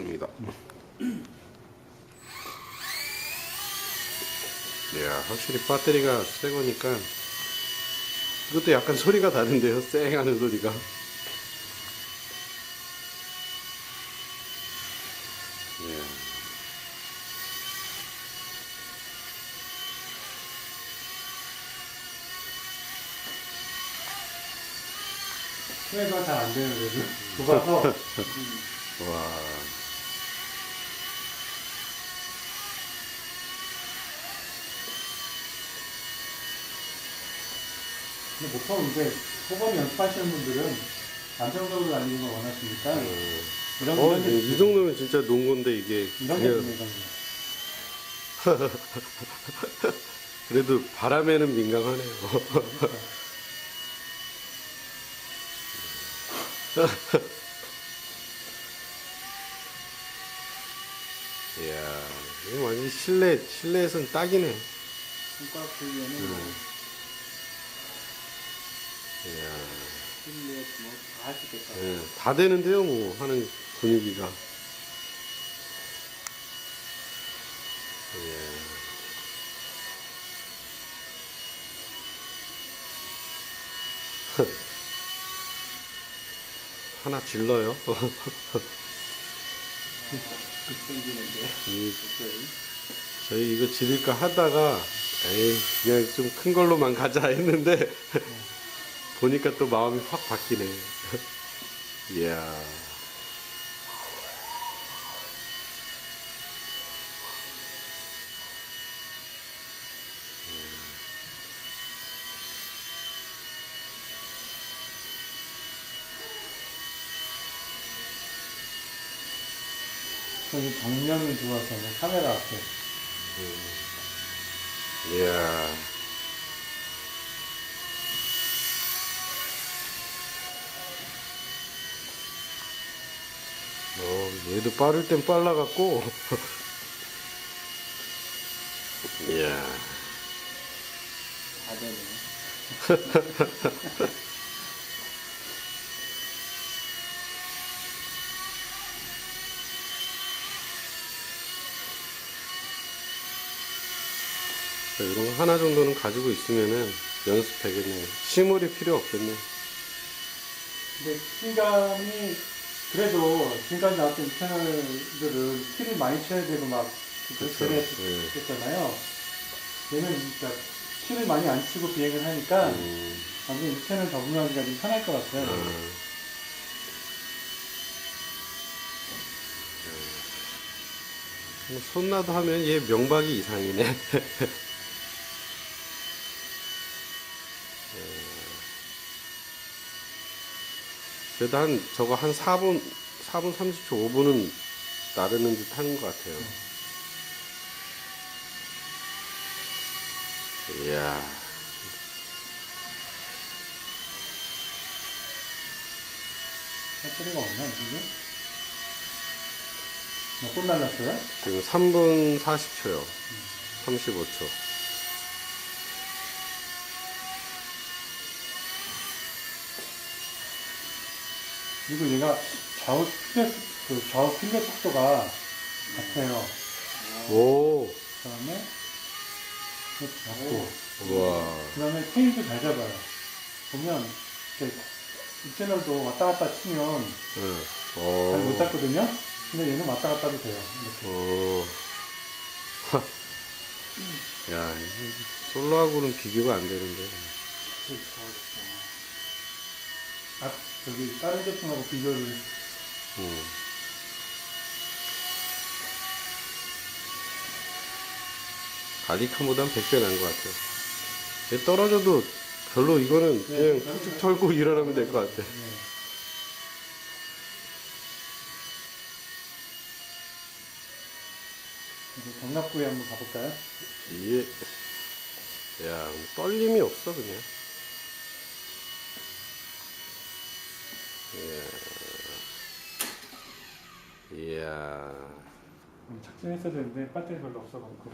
꽂았습니다. 이야, 확실히 배터리가 새 거니까 이것도 약간 소리가 다른데요. 쌩 하는 소리가. 후회가 잘 안 되는 그래도 좁아서 와. 근데 보통 이제 초범 연습하시는 분들은 안정적으로 달리는 걸 원하시니까 음. 이런 어, 게이 정도면 진짜 놓은 건데 이게 이런 게 그냥 그래도 바람에는 민감하네요. 이야, 이거 완전 실내, 실내에선 딱이네. 손가락 들리면은 음. 이야, 실내 뭐다 할 수 있겠다. 예, 다 되는데요, 뭐, 하는 분위기가. 이야. 하나 질러요. 생기는데. 이. 저희 이거 지를까 하다가 에이 그냥 좀 큰 걸로만 가자 했는데 보니까 또 마음이 확 바뀌네. 이야. 저기 정면이 좋아서 뭐 카메라 앞에 이야. 어, 얘도 빠를 땐 빨라갖고. 이야. 다 되네. 이런 거 하나 정도는 가지고 있으면은 연습되겠네. 시물이 필요 없겠네. 근데 실감이 그래도 지금까지 나왔던 이 채널들은 키를 많이 쳐야 되고 막 그쵸. 그래 예. 얘는 진짜 키를 많이 안 치고 비행을 하니까 음, 나중에 이 채널 적응하기가 좀 편할 것 같아요. 아. 뭐 손나도 하면 얘 명박이 이상이네. 그래도 한 저거 한 4분 4분 30초 5분은 나르는 듯 하는 것 같아요. 이야. 배터리가 없나 지금? 몇분 날랐어요? 지금 3분 40초요. 35초. 그리고 얘가 좌우 필렛 그 좌우 필렛 속도가 같아요. 오. 그 다음에 이렇게 잡고 우와. 그 다음에 테이도 잘 잡아요. 보면 이렇게 이 채널도 왔다 갔다 치면 응. 잘못 어. 잡거든요. 근데 얘는 왔다 갔다 해도 돼요. 이렇게. 어. 하. 야, 이 솔로하고는 비교가 안 되는데. 아, 저기 다른 제품하고 비교를 음. 갈리칸보단 100배 나은 것 같아요. 얘 떨어져도 별로 이거는 그냥 네, 툭툭 털고 일어나면 될 것 같아. 네. 이제 경납구에 한번 가볼까요? 이게, 야, 떨림이 없어, 그냥. 이야. 작전했어야 되는데 배터리 별로 없어가지고